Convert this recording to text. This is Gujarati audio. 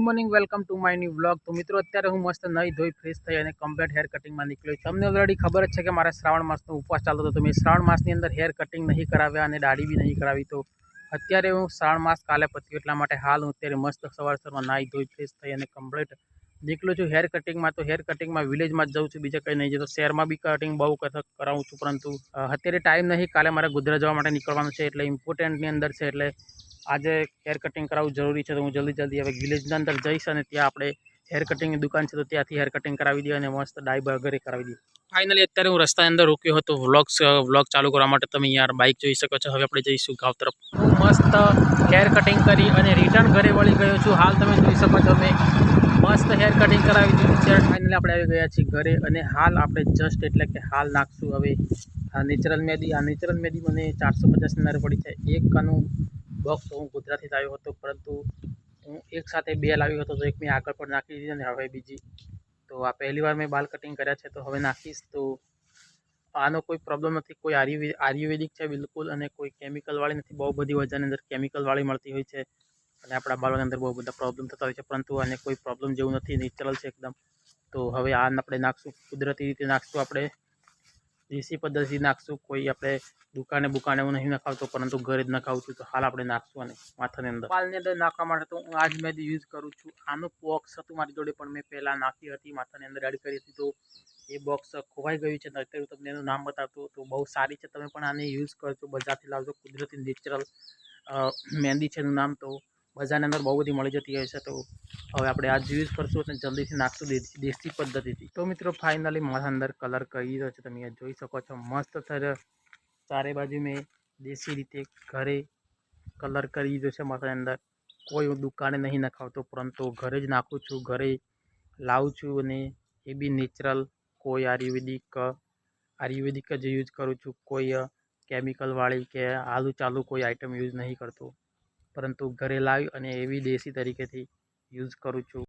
Morning welcome to my new blog તો મિત્રો, અત્યારે હું મસ્ત નહીં ધોઈ ફ્રેશ થઈ અને કમ્પ્લેટ હેર કટિંગમાં નીકળ્યો. તમને ઓલરેડી ખબર જ છે કે મારા શ્રાવણ માસનો ઉપવાસ ચાલતો હતો. તો મેં શ્રાવણ માસની અંદર હેર કટિંગ નહીં કરાવ્યા અને દાઢી બી નહીં કરાવી. તો અત્યારે હું શ્રાવણ માસ કાલે પત્યું, એટલા માટે હાલ હું અત્યારે મસ્ત સવાર સવારમાં નાહી ધોઈ ફ્રેશ થઈ અને કમ્પ્લેટ નીકળું છું. હેર કટિંગમાં તો હેર કટિંગમાં વિલેજમાં જ જાઉં છું, બીજા કંઈ નહીં. જતો શહેરમાં બી કટિંગ બહુ કર- કરાવું છું, પરંતુ અત્યારે ટાઈમ નહીં કાલે મારે ગુજરાત જવા માટે નીકળવાનું છે, એટલે ઇમ્પોર્ટન્ટની અંદર છે, એટલે આજે હેર કટિંગ કરાવવું જરૂરી છે તો હું જલ્દી જલ્દી હવે વિલેજના અંદર જઈશ અને ત્યાં આપણે હેર કટિંગની દુકાન છે તો ત્યાંથી હેર કટિંગ કરાવી દઈએ અને મસ્ત ડાય બગરે કરાવી દઈએ. ફાઇનલી અત્યારે હું રસ્તાની અંદર રોક્યો હતો વ્લોગ્સ વ્લોગ ચાલુ કરવા માટે તમે યાર બાઇક જોઈ શકો છો. હવે આપણે જઈશું ગાંવ તરફ. હું મસ્ત હેર કટિંગ કરી અને રિટર્ન ઘરે વળી ગયો છું. હાલ તમે જોઈ શકો છો મેં મસ્ત હેર કટિંગ કરાવી દીધું છે. ફાઇનલી આપણે આવી ગયા છીએ ઘરે અને હાલ આપણે જસ્ટ એટલે કે હાલ નાખશું. હવે આ નેચરલ મેદી આ નેચરલ મેદી મને ચારસો પચાસની અંદર પડી છે. એક કાનું બોક્સ હું ગુજરાતથી જ હતો, પરંતુ હું એક સાથે બે લાવ્યો હતો, તો એક મેં આગળ પણ નાખી દીધી અને હવે બીજી. તો આ પહેલી વાર મેં બાલ કટિંગ કર્યા છે, તો હવે નાખીશ. તો આનો કોઈ પ્રોબ્લેમ નથી, કોઈ આયુર્વેદ આયુર્વેદિક છે બિલકુલ, અને કોઈ કેમિકલવાળી નથી. બહુ બધી વજનની અંદર કેમિકલવાળી મળતી હોય છે, અને આપણા બાળકોની અંદર બહુ બધા પ્રોબ્લેમ થતા હોય છે, પરંતુ આને કોઈ પ્રોબ્લેમ જેવું નથી નેચરલ છે એકદમ. તો હવે આ આપણે નાખશું, કુદરતી રીતે નાખશું આપણે. દેશી પદ્ધતિ નાખશું. કોઈ આપણે દુકાને બુકાને હું નહીં નખાવતો, પરંતુ ઘરે જ નખાવું છું તો હાલ આપણે નાખશું અને માથાની અંદર. હાલની અંદર નાખવા માટે તો હું આજ મેં યુઝ કરું છું. આનું બોક્સ હતું મારી જોડે, પણ મેં પહેલાં નાખી હતી, માથાની અંદર એડ કરી હતી. તો એ બોક્સ ખોવાઈ ગયું છે અત્યારે તમને એનું નામ બતાવતો, તો બહુ સારી છે. તમે પણ આને યુઝ કરજો, બજારથી લાવજો. કુદરતી નેચરલ મહેંદી છે એનું નામ તો. બજારની અંદર બહુ બધી મળી જતી હોય છે, તો હવે આપણે આ યુઝ કરશું અને જલ્દીથી નાખશું દેશી પદ્ધતિથી. તો મિત્રો ફાઇનલી મારા અંદર કલર કરી રહ્યો છે તમે જોઈ શકો છો. મસ્ત થયો ચારે બાજુ મેં દેશી રીતે ઘરે કલર કરી દીધો છે મારા અંદર. કોઈ હું દુકાને નહીં નખાવતો, પરંતુ ઘરે જ નાખું છું, ઘરે લાવું છું અને એ બી નેચરલ કોઈ આયુર્વેદિક આયુર્વેદિક જ યુઝ કરું છું. કોઈ કેમિકલવાળી કે આલુ ચાલુ કોઈ આઈટમ યુઝ નહીં કરતો. પરંતુ ઘરે લાવી અને એવી દેશી તરીકેથી યુઝ કરું છું.